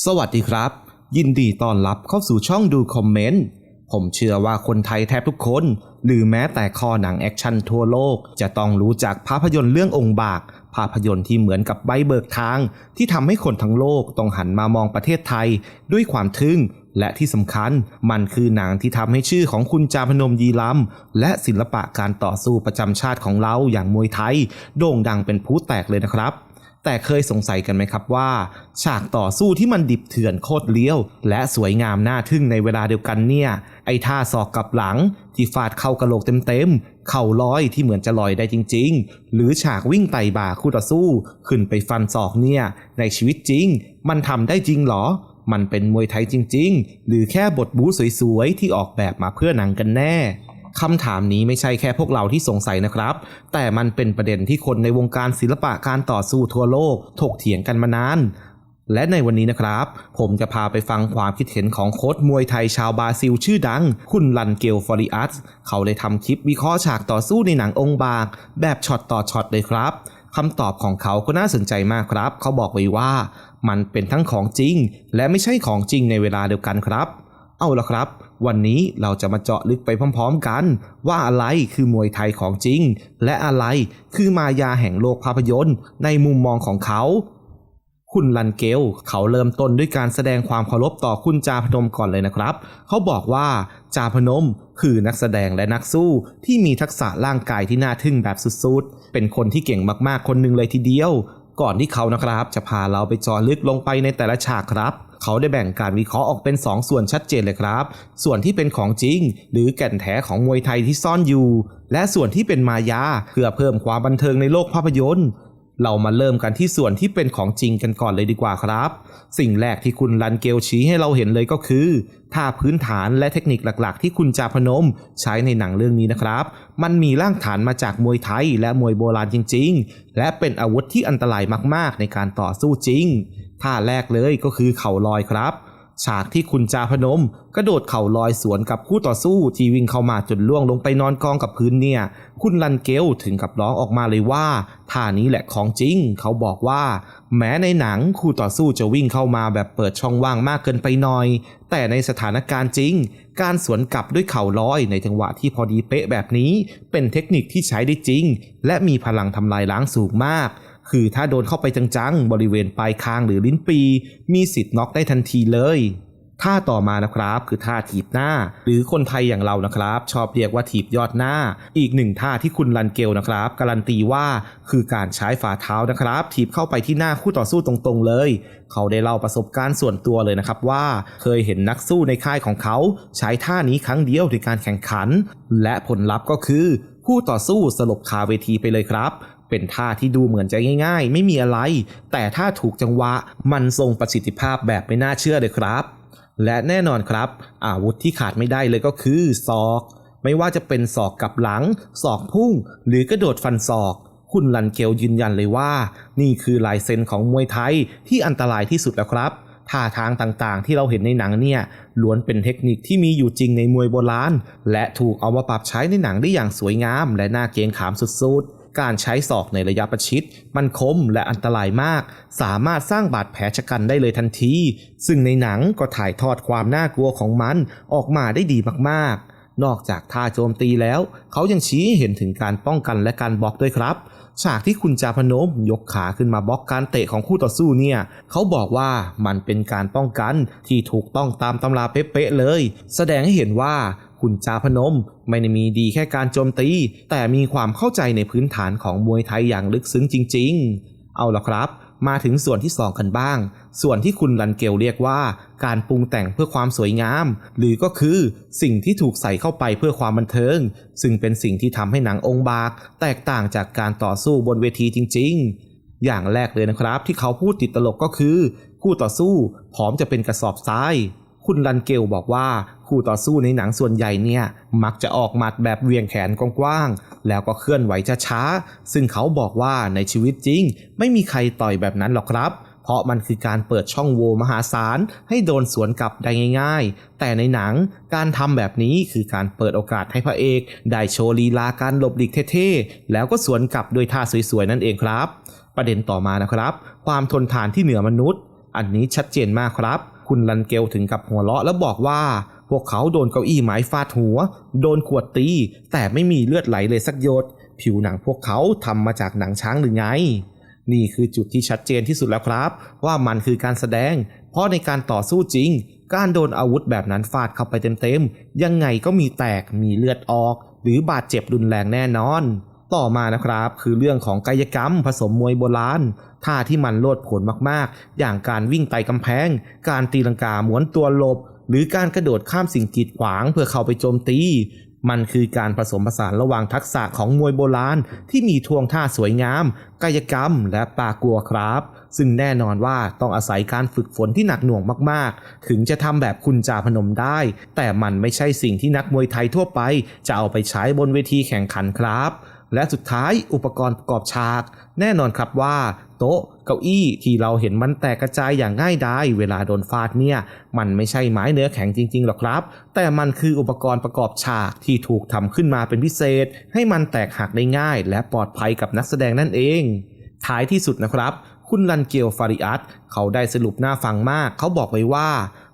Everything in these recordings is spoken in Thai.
สวัสดีครับ ยินดีต้อนรับเข้าสู่ช่องดูคอมเมนต์ ผมเชื่อว่าคนไทยแทบทุกคน หรือแม้แต่คอหนังแอคชั่นทั่วโลก จะต้องรู้จักภาพยนตร์เรื่ององค์บาก ภาพยนตร์ที่เหมือนกับใบเบิกทาง ที่ทำให้คนทั้งโลกต้องหันมามองประเทศไทย ด้วยความทึ่ง และที่สำคัญมันคือหนังที่ทำให้ชื่อของคุณจาพนมยีลำและศิลปะการต่อสู้ประจำชาติของเราอย่างมวยไทย โด่งดังเป็นผู้แตกเลยนะครับ แต่เคยสงสัยกันไหมครับว่า ฉากต่อสู้ที่มันดิบเถื่อนโคตรเลี้ยว และสวยงามน่าทึ่งในเวลาเดียวกันเนี่ย ไอ้ท่าศอกกลับหลัง ที่ฟาดเข้ากระโหลกเต็มๆ เข่าลอยที่เหมือนจะลอยได้จริง ๆ หรือฉากวิ่งไต่บ่าคู่ต่อสู้ ขึ้นไปฟันศอกเนี่ย ในชีวิตจริง มันทำได้จริงเหรอ มันเป็นมวยไทยจริง ๆ หรือแค่บทบู๊สวยๆที่ออกแบบมาเพื่อหนังกันแน่ คำถามนี้ไม่ใช่แค่พวกเราที่สงสัยนะครับ แต่มันเป็นประเด็นที่คนในวงการศิลปะการต่อสู้ทั่วโลก ถกเถียงกันมานานและในวันนี้นะครับ ผมจะพาไปฟังความคิดเห็นของโค้ชมวยไทยชาวบราซิลชื่อดัง คุณลันเกลฟอริอัส เขาได้ทำคลิปวิเคราะห์ฉากต่อสู้ในหนังองค์บากแบบช็อตต่อช็อตเลยครับคำตอบของเขาก็น่าสนใจมากครับ เขาบอกไว้ว่า มันเป็นทั้งของจริง และไม่ใช่ของจริงในเวลาเดียวกันครับ เอาละครับ วันนี้เราจะมาเจาะลึกไปพร้อมๆกัน ว่าอะไรคือมวยไทยของจริง และอะไรคือมายาแห่งโลกภาพยนตร์ ในมุมมองของเขา คุณลันเกล เขาเริ่มต้นด้วยการแสดงความเคารพต่อคุณจาพนมก่อนเลยนะครับ เขาบอกว่าจาพนมคือนักแสดงและนักสู้ที่มีทักษะร่างกายที่น่าทึ่งแบบสุดๆ เป็นคนที่เก่งมากๆคนหนึ่งเลยทีเดียว ก่อนที่เขานะครับจะพาเราไปจอลึกลงไปในแต่ละฉากครับเขาได้แบ่งการวิเคราะห์ออกเป็น 2 ส่วนชัดเจนเลยครับ ส่วนที่เป็นของจริง หรือแก่นแท้ของมวยไทยที่ซ่อนอยู่ และส่วนที่เป็นมายาเพื่อเพิ่มความบันเทิงในโลกภาพยนตร์ เรามาเริ่มกันที่ส่วนที่เป็นของจริงกันก่อนเลยดีกว่าครับ สิ่งแรกที่คุณลันเกลชี้ให้เราเห็นเลยก็คือท่าพื้นฐานและเทคนิคหลักๆ ที่คุณจาพนมใช้ในหนังเรื่องนี้นะครับ มันมีร่างฐานมาจากมวยไทยและมวยโบราณจริง ๆ และเป็นอาวุธที่อันตรายมากๆ ในการต่อสู้จริงท่าแรกเลยก็คือเข่าลอยครับ ฉากที่คุณจาพนม กระโดดเข่าลอยสวนกับคู่ต่อสู้ที่วิ่งเข้ามาจนล่วงลงไปนอนกองกับพื้นเนี่ย คุณลันเกลถึงกับร้องออกมาเลยว่าท่านี้แหละของจริง เขาบอกว่า แม้ในหนังคู่ต่อสู้จะวิ่งเข้ามาแบบเปิดช่องว่างมากเกินไปหน่อย แต่ในสถานการณ์จริง การสวนกลับด้วยเข่าลอยในจังหวะที่พอดีเป๊ะแบบนี้ เป็นเทคนิคที่ใช้ได้จริง และมีพลังทำลายล้างสูงมาก คือถ้าโดนเข้าไปจังๆ บริเวณปลายคางหรือลิ้นปี มีสิทธิ์น็อกได้ทันทีเลยท่าต่อมานะครับคือท่าถีบหน้า หรือคนไทยอย่างเรานะครับ ชอบเรียกว่าถีบยอดหน้า อีกหนึ่งท่าที่คุณลันเกลนะครับ การันตีว่าคือการใช้ฝ่าเท้านะครับ ถีบเข้าไปที่หน้าคู่ต่อสู้ตรงๆเลย เขาได้เล่าประสบการณ์ส่วนตัวเลยนะครับว่า เคยเห็นนักสู้ในค่ายของเขา ใช้ท่านี้ครั้งเดียวในการแข่งขัน และผลลัพธ์ก็คือคู่ต่อสู้สลบคาเวทีไปเลยครับ เป็นท่าที่ดูเหมือนจะง่ายๆ ไม่มีอะไร แต่ถ้าถูกจังหวะมันทรงประสิทธิภาพแบบไม่น่าเชื่อเลยครับ และแน่นอนครับ อาวุธที่ขาดไม่ได้เลยก็คือศอก ไม่ว่าจะเป็นศอกกับหลังศอกพุ่ง หรือกระโดดฟันศอก คุณลันเกลยืนยันเลยว่า นี่คือลายเซ็นของมวยไทยที่อันตรายที่สุดแล้วครับท่าทางต่างๆ ที่เราเห็นในหนังเนี่ยล้วนเป็นเทคนิคที่มีอยู่จริงในมวยโบราณ และถูกเอามาปรับใช้ในหนังได้อย่างสวยงาม และน่าเกรงขามสุดๆ การใช้ศอกในระยะประชิด มันคมและอันตรายมาก สามารถสร้างบาดแผลชะกันได้เลยทันที ซึ่งในหนังก็ถ่ายทอดความน่ากลัวของมันออกมาได้ดีมากๆ นอกจากท่าโจมตีแล้ว เขายังชี้เห็นถึงการป้องกันและการบล็อกด้วยครับฉากที่คุณจาพนมยกขาขึ้นมาบล็อกการเตะของคู่ต่อสู้เนี่ย เขาบอกว่ามันเป็นการป้องกันที่ถูกต้องตามตำราเป๊ะๆเลย แสดงให้เห็นว่า คุณจาพนม ไม่ได้มีดีแค่การโจมตี แต่มีความเข้าใจในพื้นฐานของมวยไทยอย่างลึกซึ้งจริง ๆ เอาละครับ มาถึงส่วนที่ 2 กันบ้าง ส่วนที่คุณลันเกลเรียกว่า การปรุงแต่งเพื่อความสวยงาม หรือก็คือสิ่งที่ถูกใส่เข้าไปเพื่อความบันเทิง ซึ่งเป็นสิ่งที่ทำให้หนังองค์บาก แตกต่างจากการต่อสู้บนเวทีจริง ๆอย่างแรกเลยนะครับ ที่เขาพูดติดตลกก็คือ คู่ต่อสู้พร้อมจะเป็นกระสอบทราย คุณลันเกลบอกว่า คู่ต่อสู้ในหนังส่วนใหญ่เนี่ยมักจะออกหมัดแบบเวียงแขนกว้างๆแล้วก็เคลื่อนไหวช้าๆซึ่งเขาบอกว่าในชีวิตจริง ไม่มีใครต่อยแบบนั้นหรอกครับ เพราะมันคือการเปิดช่องโหว่มหาศาลให้โดนสวนกลับได้ง่าย ๆ แต่ในหนังการทำแบบนี้คือการเปิดโอกาสให้พระเอกได้โชว์ลีลาการหลบหลีกเท่ๆแล้วก็สวนกลับด้วยท่าสวยๆนั่นเองครับ ประเด็นต่อมานะครับ ความทนทานที่เหนือมนุษย์ อันนี้ชัดเจนมากครับคุณลันเกลถึงกับหัวเราะแล้วบอกว่า พวกเขาโดนเก้าอี้ไม้ฟาดหัว โดนขวดตี แต่ไม่มีเลือดไหลเลยสักหยด ผิวหนังพวกเขาทำมาจากหนังช้างหรือไง นี่คือจุดที่ชัดเจนที่สุดแล้วครับ ว่ามันคือการแสดง เพราะในการต่อสู้จริง การโดนอาวุธแบบนั้นฟาดเข้าไปเต็มๆ ยังไงก็มีแตก มีเลือดออก หรือบาดเจ็บรุนแรงแน่นอนต่อมานะครับคือเรื่องของกายกรรมผสมมวยโบราณท่าที่มันโลดผลมากๆ อย่างการวิ่งไต่กำแพง การตีลังกาหมุนตัวหลบ หรือการกระโดดข้ามสิ่งกีดขวางเพื่อเข้าไปโจมตี มันคือการผสมผสานระหว่างทักษะของมวยโบราณ ที่มีท่วงท่าสวยงาม กายกรรม และปากลัวครับ ซึ่งแน่นอนว่าต้องอาศัยการฝึกฝนที่หนักหน่วงมากๆ ถึงจะทำแบบคุณจาพนมได้ แต่มันไม่ใช่สิ่งที่นักมวยไทยทั่วไป จะเอาไปใช้บนเวทีแข่งขันครับและสุดท้ายอุปกรณ์ประกอบฉาก แน่นอนครับว่า โต๊ะ เก้าอี้ที่เราเห็นมันแตกกระจายอย่างง่ายดายเวลาโดนฟาดเนี่ย มันไม่ใช่ไม้เนื้อแข็งจริงๆหรอกครับ แต่มันคืออุปกรณ์ประกอบฉากที่ถูกทำขึ้นมาเป็นพิเศษ ให้มันแตกหักได้ง่าย และปลอดภัยกับนักแสดงนั่นเอง ท้ายที่สุดนะครับคุณลันเกียวฟาริอัตเขาได้สรุปหน้าฟังมาก เขาบอกไว้ว่า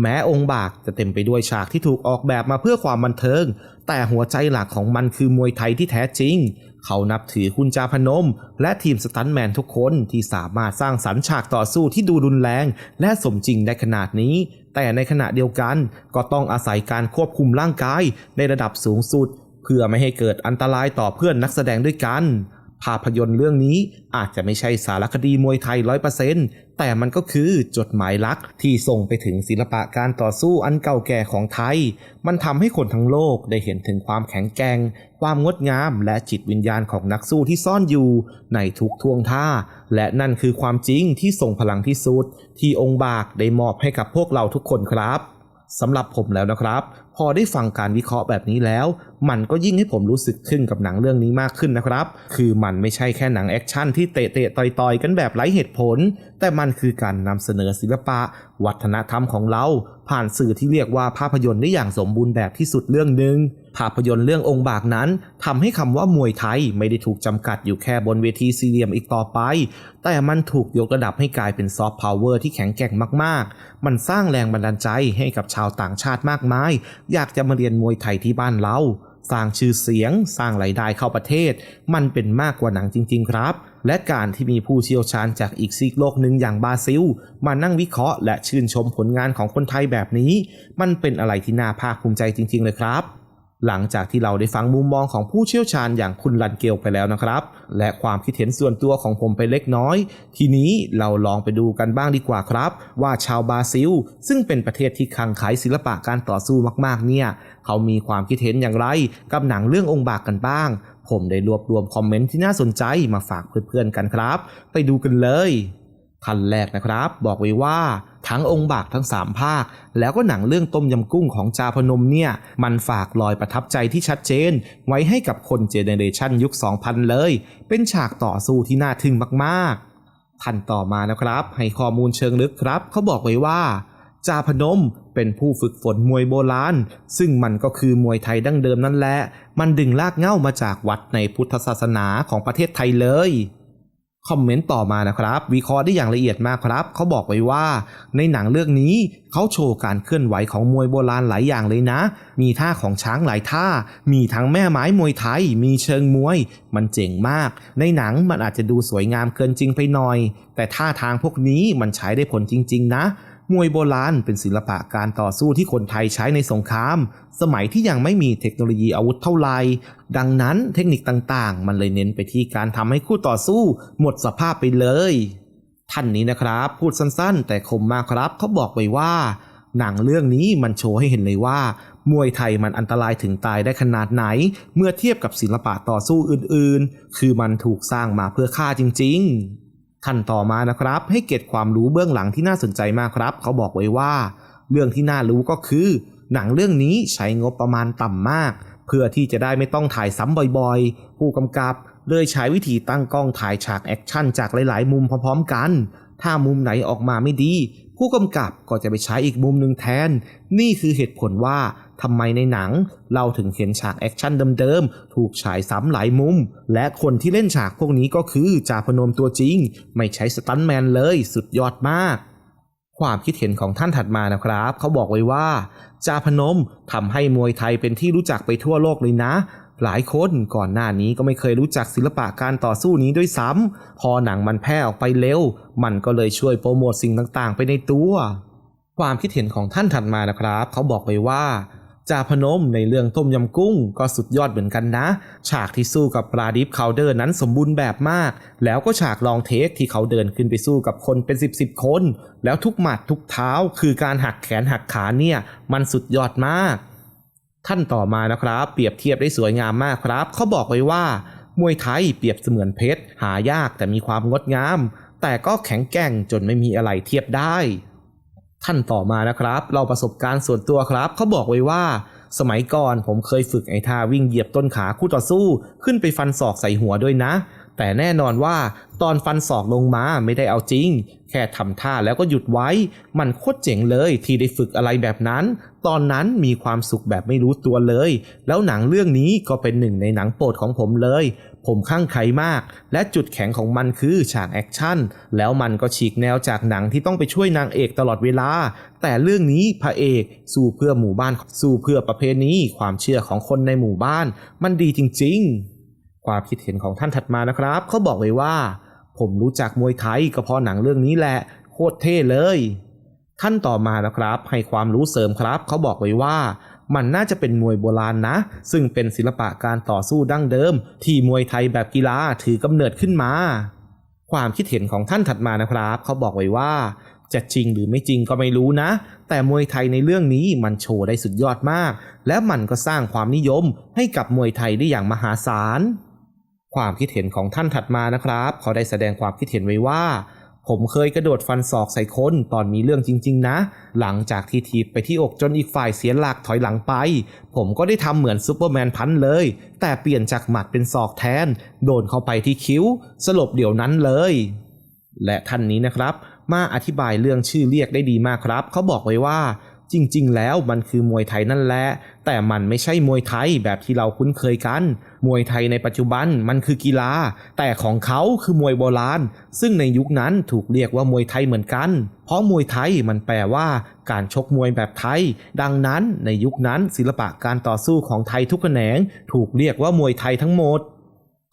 แม้องค์บากจะเต็มไปด้วยฉากที่ถูกออกแบบมาเพื่อความบันเทิง แต่หัวใจหลักของมันคือมวยไทยที่แท้จริง เขานับถือคุณจาพนม และทีมสตันแมนทุกคนที่สามารถสร้างสรรค์ฉากต่อสู้ที่ดูรุนแรง และสมจริงได้ขนาดนี้ แต่ในขณะเดียวกันก็ต้องอาศัยการควบคุมร่างกายในระดับสูงสุด เพื่อไม่ให้เกิดอันตรายต่อเพื่อนนักแสดงด้วยกัน ภาพยนตร์เรื่องนี้อาจจะไม่ใช่สารคดีมวยไทยร้อยเปอร์เซนต์แต่มันก็คือจดหมายลักที่ส่งไปถึงศิลปะการต่อสู้อันเก่าแก่ของไทย มันทำให้คนทั้งโลกได้เห็นถึงความแข็งแกร่ง ความงดงามและจิตวิญญาณของนักสู้ที่ซ่อนอยู่ในทุกท่วงท่า และนั่นคือความจริงที่ส่งพลังที่สุด ที่องค์บากได้มอบให้กับพวกเราทุกคนครับสำหรับผมแล้วนะครับพอได้ฟังการวิเคราะห์แบบนี้แล้ว มันก็ยิ่งให้ผมรู้สึกขึ้นกับหนังเรื่องนี้มากขึ้นนะครับ คือมันไม่ใช่แค่หนังแอคชั่นที่เตะเตะต่อยต่อยๆกันแบบไร้เหตุผล แต่มันคือการนำเสนอศิลปะ วัฒนธรรมของเรา ผ่านสื่อที่เรียกว่าภาพยนตร์ได้อย่างสมบูรณ์แบบที่สุดเรื่องหนึ่งภาพยนตร์เรื่ององค์บากนั้นทำให้คำว่ามวยไทยไม่ได้ถูกจำกัดอยู่แค่บนเวทีสี่เหลี่ยมอีกต่อไป แต่มันถูกยกระดับให้กลายเป็นซอฟต์พาวเวอร์ที่แข็งแกร่งมากๆ มันสร้างแรงบันดาลใจให้กับชาวต่างชาติมากมายอยากจะมาเรียนมวยไทยที่บ้านเรา สร้างชื่อเสียง สร้างรายได้เข้าประเทศ มันเป็นมากกว่าหนังจริง ๆ ครับ และการที่มีผู้เชี่ยวชาญจากอีกซีกโลกหนึ่งอย่างบราซิล มานั่งวิเคราะห์และชื่นชมผลงานของคนไทยแบบนี้ มันเป็นอะไรที่น่าภาคภูมิใจจริง ๆ เลยครับ หลังจากที่เราได้ฟังมุมมองของผู้เชี่ยวชาญอย่างคุณลันเกลไปแล้วนะครับ และความคิดเห็นส่วนตัวของผมไปเล็กน้อย ทีนี้เราลองไปดูกันบ้างดีกว่าครับ ว่าชาวบราซิล ซึ่งเป็นประเทศที่คังไคล้ศิลปะการต่อสู้มากๆเนี่ย เขามีความคิดเห็นอย่างไร กับหนังเรื่ององค์บากกันบ้าง ผมได้รวบรวมคอมเมนต์ที่น่าสนใจมาฝากเพื่อนๆกันครับ ไปดูกันเลย ท่านแรกนะครับ บอกไว้ว่าทั้งองค์บากทั้ง 3 ภาค แล้วก็หนังเรื่องต้มยำกุ้งของจาพนมเนี่ย มันฝากรอยประทับใจที่ชัดเจน ไว้ให้กับคนเจเนเรชันยุค 2000 เลย เป็นฉากต่อสู้ที่น่าทึ่งมากๆ ท่านต่อมานะครับ ให้ข้อมูลเชิงลึกครับ เขาบอกไว้ว่าจาพนมเป็นผู้ฝึกฝนมวยโบราณ ซึ่งมันก็คือมวยไทยดั้งเดิมนั่นแหละ มันดึงลากเง้ามาจากวัดในพุทธศาสนาของประเทศไทยเลย คอมเมนต์ต่อมานะครับวิเคราะห์ได้อย่างละเอียดมากครับ เขาบอกไว้ว่า ในหนังเรื่องนี้เขาโชว์การเคลื่อนไหวของมวยโบราณหลายอย่างเลยนะ มีท่าของช้างหลายท่า มีทั้งแม่ไม้มวยไทย มีเชิงมวย มันเจ๋งมาก ในหนังมันอาจจะดูสวยงามเกินจริงไปหน่อย แต่ท่าทางพวกนี้มันใช้ได้ผลจริง ๆ นะ มวยโบราณเป็นศิลปะการต่อสู้ที่คนไทยใช้ในสงคราม สมัยที่ยังไม่มีเทคโนโลยีอาวุธเท่าไหร่ดังนั้นเทคนิคต่างๆ มันเลยเน้นไปที่การทำให้คู่ต่อสู้ หมดสภาพไปเลย ท่านนี้นะครับ พูดสั้นๆ แต่คมมากครับเขาบอกไว้ว่า หนังเรื่องนี้มันโชว์ให้เห็นเลยว่ามวยไทยมันอันตรายถึงตายได้ขนาดไหน เมื่อเทียบกับศิลปะต่อสู้อื่นๆ คือมันถูกสร้างมาเพื่อฆ่าจริง ๆ ท่านต่อมานะครับ ให้เก็บความรู้เบื้องหลังที่น่าสนใจมากครับ เขาบอกไว้ว่า เรื่องที่น่ารู้ก็คือ หนังเรื่องนี้ใช้งบประมาณต่ำมาก เพื่อที่จะได้ไม่ต้องถ่ายซ้ำบ่อยๆ ผู้กำกับเลยใช้วิธีตั้งกล้องถ่ายฉากแอคชั่นจากหลายๆ มุมพร้อมๆกัน ถ้ามุมไหนออกมาไม่ดี ผู้กำกับก็จะไปใช้อีกมุมหนึ่งแทน นี่คือเหตุผลว่า ทำไมในหนัง เราถึงเห็นฉากแอคชั่นเดิมๆ ถูกฉายซ้ำหลายมุม และคนที่เล่นฉากพวกนี้ก็คือจ่าพนมตัวจริง ไม่ใช้สตันแมนเลยสุดยอดมาก ความคิดเห็นของท่านถัดมานะครับ เขาบอกไว้ว่าจาพนมทำให้มวยไทยเป็นที่รู้จักไปทั่วโลกเลยนะหลายคนก่อนหน้านี้ก็ไม่เคยรู้จักศิลปะการต่อสู้นี้ด้วยซ้ำ พอหนังมันแพร่ออกไปเร็ว มันก็เลยช่วยโปรโมทสิ่งต่างๆ ไปในตัว ความคิดเห็นของท่านถัดมานะครับ เขาบอกไว้ว่า จ่าพนมในเรื่องต้มยำกุ้งก็สุดยอดเหมือนกันนะ ฉากที่สู้กับปลาดิฟเคาเดอร์นั้นสมบูรณ์แบบมาก แล้วก็ฉากลองเทคที่เขาเดินขึ้นไปสู้กับคนเป็นสิบสิบคน แล้วทุกหมัดทุกเท้าคือการหักแขนหักขาเนี่ย มันสุดยอดมาก ท่านต่อมานะครับ เปรียบเทียบได้สวยงามมากครับ เขาบอกไว้ว่ามวยไทยเปรียบเสมือนเพชรหายากแต่มีความงดงาม แต่ก็แข็งแกร่งจนไม่มีอะไรเทียบได้ ท่านต่อมานะครับ เราประสบการณ์ส่วนตัวครับเขาบอกไว้ว่า สมัยก่อนผมเคยฝึกไอ้ท่าวิ่งเหยียบต้นขาคู่ต่อสู้ ขึ้นไปฟันศอกใส่หัวด้วยนะ แต่แน่นอนว่าตอนฟันศอกลงมาไม่ได้เอาจริง แค่ทำท่าแล้วก็หยุดไว้ มันโคตรเจ๋งเลยที่ได้ฝึกอะไรแบบนั้น ตอนนั้นมีความสุขแบบไม่รู้ตัวเลย แล้วหนังเรื่องนี้ก็เป็นหนึ่งในหนังโปรดของผมเลย ผมข้างใครมาก และจุดแข็งของมันคือฉากแอคชั่น แล้วมันก็ฉีกแนวจากหนังที่ต้องไปช่วยนางเอกตลอดเวลา แต่เรื่องนี้พระเอกสู้เพื่อหมู่บ้านสู้เพื่อประเพณีความเชื่อของคนในหมู่บ้าน มันดีจริง ๆ ความคิดเห็นของท่านถัดมานะครับเขาบอกไว้ว่า ผมรู้จักมวยไทยก็เพราะหนังเรื่องนี้แหละ โคตรเท่เลย ท่านต่อมานะครับ ให้ความรู้เสริมครับเขาบอกไว้ว่า มันน่าจะเป็นมวยโบราณนะ ซึ่งเป็นศิลปะการต่อสู้ดั้งเดิม ที่มวยไทยแบบกีฬาถือกำเนิดขึ้นมา ความคิดเห็นของท่านถัดมานะครับ เขาบอกไว้ว่าจะจริงหรือไม่จริงก็ไม่รู้นะ แต่มวยไทยในเรื่องนี้มันโชว์ได้สุดยอดมาก และมันก็สร้างความนิยมให้กับมวยไทยได้อย่างมหาศาล ความคิดเห็นของท่านถัดมานะครับ เขาได้แสดงความคิดเห็นไว้ว่า ผมเคยกระโดดฟันศอกใส่คนตอนมีเรื่องจริง ๆ นะ หลังจากที่ทีบไปที่อกจนอีกฝ่ายเสียหลักถอยหลังไป ผมก็ได้ทำเหมือนซูเปอร์แมนพันเลย แต่เปลี่ยนจากหมัดเป็นศอกแทน โดนเข้าไปที่คิ้ว สลบเดี๋ยวนั้นเลย และท่านนี้นะครับ มาอธิบายเรื่องชื่อเรียกได้ดีมากครับ เขาบอกไว้ว่า จริง ๆ แล้วมันคือมวยไทยนั่นแหละ แต่มันไม่ใช่มวยไทยแบบที่เราคุ้นเคยกัน มวยไทยในปัจจุบันมันคือกีฬา แต่ของเขาคือมวยโบราณ ซึ่งในยุคนั้นถูกเรียกว่ามวยไทยเหมือนกัน เพราะมวยไทยมันแปลว่า การชกมวยแบบไทย ดังนั้นในยุคนั้นศิลปะการต่อสู้ของไทยทุกแขนง ถูกเรียกว่ามวยไทยทั้งหมด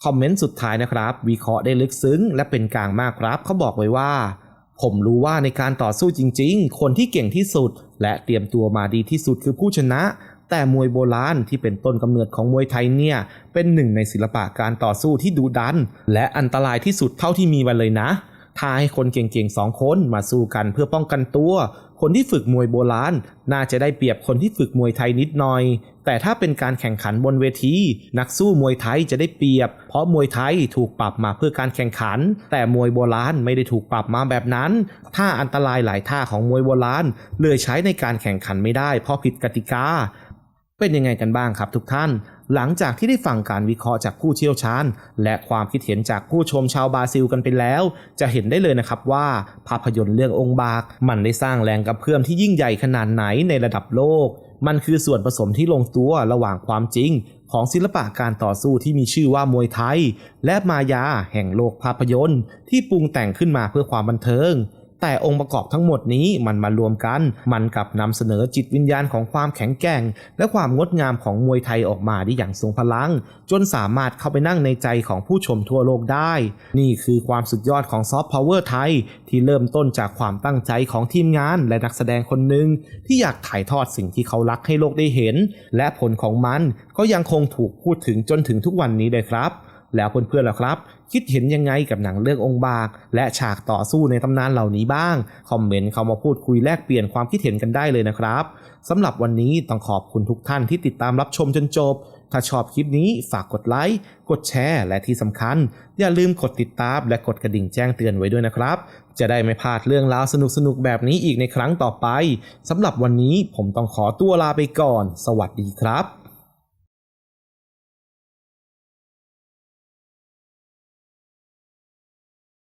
คอมเมนต์สุดท้ายนะครับ วิเคราะห์ได้ลึกซึ้ง และเป็นกลางมากครับเขาบอกไว้ว่า ผมรู้ว่าในการต่อสู้จริง ๆ คนที่เก่งที่สุด และเตรียมตัวมาดีที่สุดคือผู้ชนะ แต่มวยโบราณที่เป็นต้นกำเนิดของมวยไทยเนี่ย เป็นหนึ่งในศิลปะการต่อสู้ที่ดุดัน และอันตรายที่สุดเท่าที่มีมาเลยนะ ถ้าให้คนเก่งๆสองคนมาสู้กันเพื่อป้องกันตัว คนที่ฝึกมวยโบราณน่าจะได้เปรียบคนที่ฝึกมวยไทยนิดหน่อย แต่ถ้าเป็นการแข่งขันบนเวที นักสู้มวยไทยจะได้เปรียบ เพราะมวยไทยถูกปรับมาเพื่อการแข่งขัน แต่มวยโบราณไม่ได้ถูกปรับมาแบบนั้นท่าอันตรายหลายท่าของมวยโบราณเลยใช้ในการแข่งขันไม่ได้ เพราะผิดกติกา เป็นยังไงกันบ้างครับทุกท่าน หลังจากที่ได้ฟังการวิเคราะห์จากผู้เชี่ยวชาญ และความคิดเห็นจากผู้ชมชาวบราซิลกันไปแล้ว จะเห็นได้เลยนะครับว่าภาพยนตร์เรื่ององค์บาก มันได้สร้างแรงกระเพื่อมที่ยิ่งใหญ่ขนาดไหนในระดับโลก มันคือส่วนผสมที่ลงตัวระหว่างความจริง ของศิลปะการต่อสู้ที่มีชื่อว่ามวยไทย และมายาแห่งโลกภาพยนตร์ ที่ปรุงแต่งขึ้นมาเพื่อความบันเทิง แต่องค์ประกอบทั้งหมดนี้มันมารวมกัน มันกลับนำเสนอจิตวิญญาณของความแข็งแกร่ง และความงดงามของมวยไทยออกมาได้อย่างทรงพลัง จนสามารถเข้าไปนั่งในใจของผู้ชมทั่วโลกได้ นี่คือความสุดยอดของซอฟต์พาวเวอร์ไทย ที่เริ่มต้นจากความตั้งใจของทีมงานและนักแสดงคนหนึ่งที่อยากถ่ายทอดสิ่งที่เขารักให้โลกได้เห็น และผลของมันก็ยังคงถูกพูดถึงจนถึงทุกวันนี้เลยครับ แล้วเพื่อนๆล่ะครับ คิดเห็นยังไงกับหนังเรื่ององค์บากและฉากต่อสู้ในตำนานเหล่านี้บ้าง คอมเมนต์เข้ามาพูดคุยแลกเปลี่ยนความคิดเห็นกันได้เลยนะครับสำหรับวันนี้ต้องขอบคุณทุกท่านที่ติดตามรับชมจนจบ ถ้าชอบคลิปนี้ฝากกดไลค์ กดแชร์และที่สำคัญ อย่าลืมกดติดตามและกดกระดิ่งแจ้งเตือนไว้ด้วยนะครับ จะได้ไม่พลาดเรื่องราวสนุกๆแบบนี้อีกในครั้งต่อไปสำหรับวันนี้ผมต้องขอตัวลาไปก่อน สวัสดีครับ